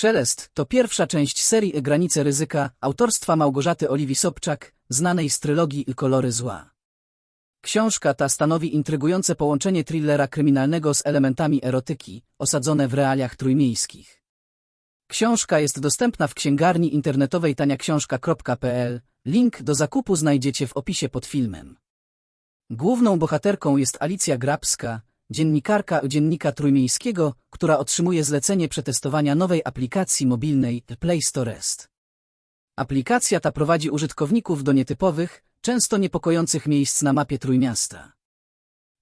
Szelest to pierwsza część serii Granice ryzyka autorstwa Małgorzaty Oliwii Sobczak, znanej z trylogii I kolory zła. Książka ta stanowi intrygujące połączenie thrillera kryminalnego z elementami erotyki, osadzone w realiach trójmiejskich. Książka jest dostępna w księgarni internetowej taniaksiążka.pl. Link do zakupu znajdziecie w opisie pod filmem. Główną bohaterką jest Alicja Grabska, dziennikarka Dziennika Trójmiejskiego, która otrzymuje zlecenie przetestowania nowej aplikacji mobilnej Play Storest. Aplikacja ta prowadzi użytkowników do nietypowych, często niepokojących miejsc na mapie Trójmiasta.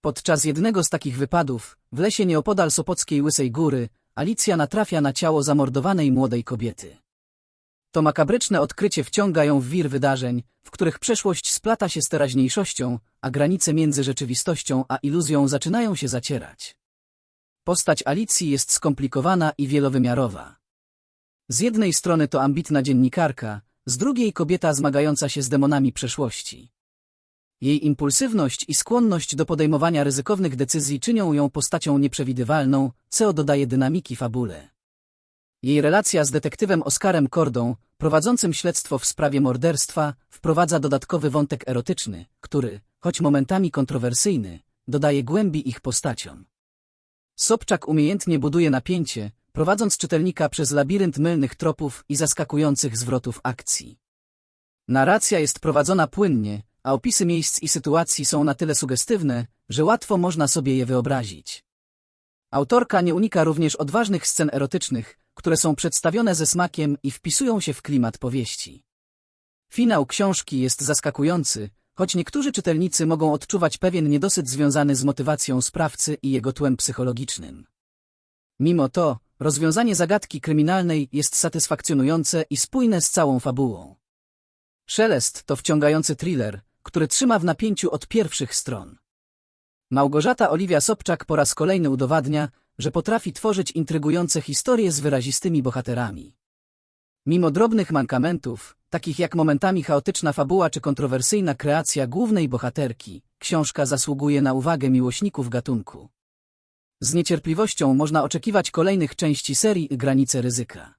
Podczas jednego z takich wypadów, w lesie nieopodal Sopockiej Łysej Góry, Alicja natrafia na ciało zamordowanej młodej kobiety. To makabryczne odkrycie wciąga ją w wir wydarzeń, w których przeszłość splata się z teraźniejszością, a granice między rzeczywistością a iluzją zaczynają się zacierać. Postać Alicji jest skomplikowana i wielowymiarowa. Z jednej strony to ambitna dziennikarka, z drugiej kobieta zmagająca się z demonami przeszłości. Jej impulsywność i skłonność do podejmowania ryzykownych decyzji czynią ją postacią nieprzewidywalną, co dodaje dynamiki fabule. Jej relacja z detektywem Oskarem Kordą, prowadzącym śledztwo w sprawie morderstwa, wprowadza dodatkowy wątek erotyczny, który, choć momentami kontrowersyjny, dodaje głębi ich postaciom. Sobczak umiejętnie buduje napięcie, prowadząc czytelnika przez labirynt mylnych tropów i zaskakujących zwrotów akcji. Narracja jest prowadzona płynnie, a opisy miejsc i sytuacji są na tyle sugestywne, że łatwo można sobie je wyobrazić. Autorka nie unika również odważnych scen erotycznych, które są przedstawione ze smakiem i wpisują się w klimat powieści. Finał książki jest zaskakujący, choć niektórzy czytelnicy mogą odczuwać pewien niedosyt związany z motywacją sprawcy i jego tłem psychologicznym. Mimo to, rozwiązanie zagadki kryminalnej jest satysfakcjonujące i spójne z całą fabułą. Szelest to wciągający thriller, który trzyma w napięciu od pierwszych stron. Małgorzata Oliwia Sobczak po raz kolejny udowadnia, że potrafi tworzyć intrygujące historie z wyrazistymi bohaterami. Mimo drobnych mankamentów, takich jak momentami chaotyczna fabuła czy kontrowersyjna kreacja głównej bohaterki, książka zasługuje na uwagę miłośników gatunku. Z niecierpliwością można oczekiwać kolejnych części serii Granice ryzyka.